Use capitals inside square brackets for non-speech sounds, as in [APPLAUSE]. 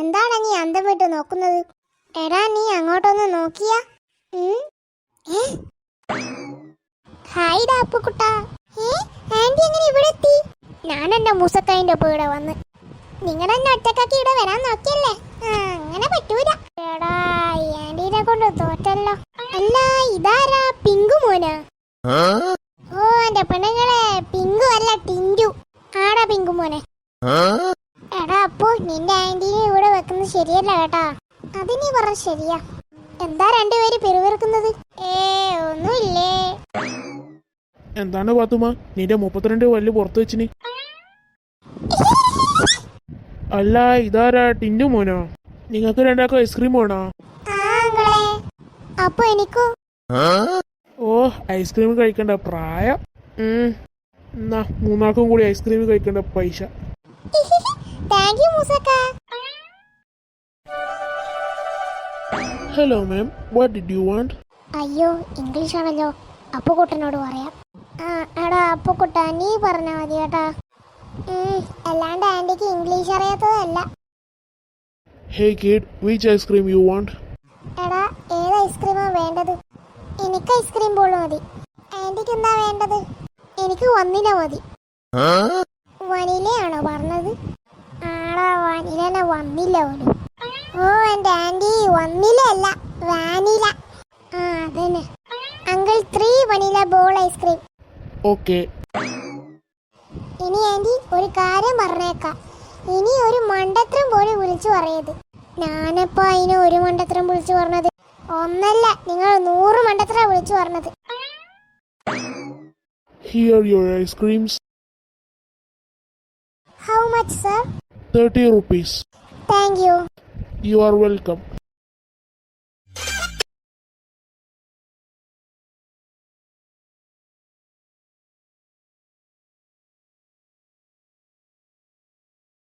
എന്താണ് നീ അന്തം വിട്ട് നോക്കുന്നത്? എടാ നീ അങ്ങോട്ടൊന്ന് നോക്കിയാ? ഹായ് ഡാ അപ്പുക്കുട്ട. ഏ ആന്റി എങ്ങനെ ഇവിടെ എത്തി? ഞാൻ എന്റെ മൂസക്കായിന്റെ ഒപ്പം ഇവിടെ വന്ന്. നിങ്ങൾ എന്നെ ഒറ്റക്കാക്കി ഇവിടെ വരാൻ നോക്കിയല്ലേ? അങ്ങനെ പറ്റൂല. എടാ ആന്റീനെ കൊണ്ട് തോറ്റല്ലോ. അല്ല ഇതാരാ പിങ്കു മോന? ഓ എന്റെ പെണ്ണുങ്ങളെ പിങ്കു അല്ല ടിന്റു ആടാ പിങ്കു മോനെ. എടാ അപ്പോ നിന്റെ ആന്റീനെ വെക്കുന്നത് ശരിയല്ല കേട്ടാ. അത് നീ പറഞ്ഞ ശരിയാ. എന്താ രണ്ടുപേര് പെരുവിറക്കുന്നത് ഏ ഒന്നുമില്ലേ. എന്താണ് പാത്തുമ നിന്റെ മുപ്പത്തിരണ്ട് വല്ല് പുറത്ത് വെച്ചിന്. അല്ല ഇതാരാ ടിന്നു മോനോ? നിങ്ങൾക്ക് രണ്ടാക്കും ഐസ്ക്രീം വേണോ? അപ്പൊ എനിക്കോ? ഓ ഐസ്ക്രീം കഴിക്കണ്ട പ്രായം. എന്നാ മൂന്നാൾക്കും കൂടി ഐസ്ക്രീം കഴിക്കണ്ട പൈസ. [LAUGHS] Thank you മൂസക്ക. Hello ma'am what did you want അയ്യോ ഇംഗ്ലീഷ് ആണല്ലോ അപ്പുക്കുട്ടനോട് പറയാം. ആ എടാ അപ്പുക്കുട്ട നീ പറഞ്ഞാ മതി കേട്ടാ. അല്ലാണ്ട് ആന്റിക്ക് English അറിയാത്തതല്ല. Hey kid which ice cream you want എടാ ഏത് ഐസ്ക്രീമാ വേണ്ടത്? എനിക്ക് ഐസ്ക്രീം ബോൾ മതി. ആന്റിക്ക് എന്താ വേണ്ടത്? എനിക്ക് വന്നില മതി. വനിലയാണോ പറഞ്ഞത്? ആടാ വനിലനെ വന്നില്ല പോലും ഓ എന്റെ ആന്റി വന്നില അല്ല വാനില. ആ അതന്നെ. Uncle three vanilla ball ice cream. Okay. ഇനി ആന്റി ഒരു കാര്യം പറഞ്ഞേക്കാം. ഇനി ഒരു മണ്ടത്രം പോലും വിളിച്ചു പറയത് ഞാനപ്പോ അതിന് ഒരു മണ്ടത്രം വിളിച്ചു പറഞ്ഞത്? ഒന്നല്ല നിങ്ങൾ നൂറ് മണ്ടത്രം വിളിച്ചു പറഞ്ഞത്. Here your ice creams how much sir thirty rupees thank you you are welcome